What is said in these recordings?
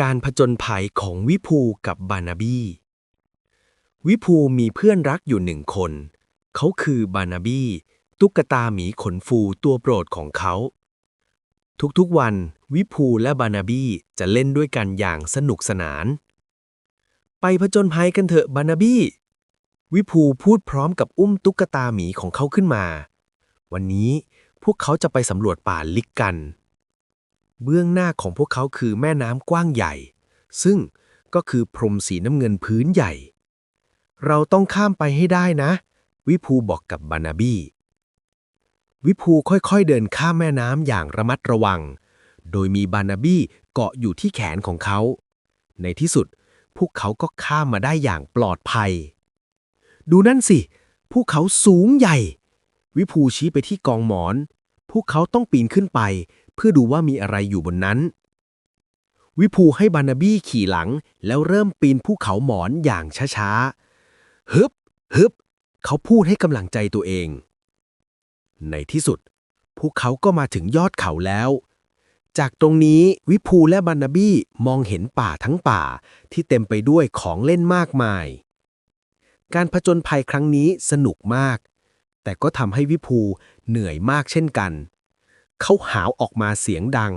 การผจญภัยของวิภูกับบานาบี้ วิภูมีเพื่อนรักอยู่หนึ่งคน เขาคือบานาบี้ตุ๊กตาหมีขนฟูตัวโปรดของเขา ทุกๆวันวิภูและบานาบี้จะเล่นด้วยกันอย่างสนุกสนาน ไปผจญภัยกันเถอะบานาบี้ วิภูพูดพร้อมกับอุ้มตุ๊กตาหมีของเขาขึ้นมา วันนี้พวกเขาจะไปสำรวจป่าลิกกัน เบื้องหน้าของพวกเขาคือแม่น้ำกว้างใหญ่ ซึ่งก็คือพรมสีน้ำเงินพื้นใหญ่ เราต้องข้ามไปให้ได้นะ วิภูบอกกับบานาบี้ วิภูค่อยๆเดินข้ามแม่น้ำอย่างระมัดระวัง โดยมีบานาบี้เกาะอยู่ที่แขนของเขา ในที่สุด พวกเขาก็ข้ามมาได้อย่างปลอดภัย ดูนั่นสิภูเขาสูงใหญ่ วิภูชี้ไปที่กองหมอน พวกเขาต้องปีนขึ้นไป เพื่อดูว่ามีอะไรอยู่บนนั้น วิภูให้บานาบี้ขี่หลัง แล้วเริ่มปีนภูเขาหมอนอย่างช้าๆฮึบฮึบเขาพูดให้กำลังใจตัวเอง ในที่สุด พวกเขาก็มาถึงยอดเขาแล้ว จากตรงนี้วิภูและบานาบี้มองเห็นป่าทั้งป่าที่เต็มไปด้วยของเล่นมากมาย การผจญภัยครั้งนี้สนุกมาก แต่ก็ทำให้วิภูเหนื่อยมากเช่นกัน เขาหาวออกมาเสียงดัง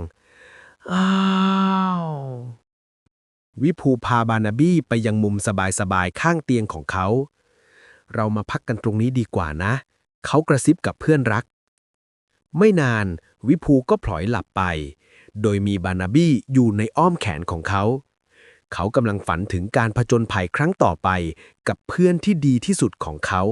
อ้าว วิภูพาบานาบี้ไปยังมุมสบายๆ ข้างเตียงของเขา เรามาพักกันตรงนี้ดีกว่านะ เขากระซิบกับเพื่อนรัก ไม่นาน วิภูก็พลอยหลับไป โดยมีบานาบี้อยู่ในอ้อมแขนของเขา เขากำลังฝันถึงการผจญภัยครั้งต่อไปกับเพื่อนที่ดีที่สุดของเขา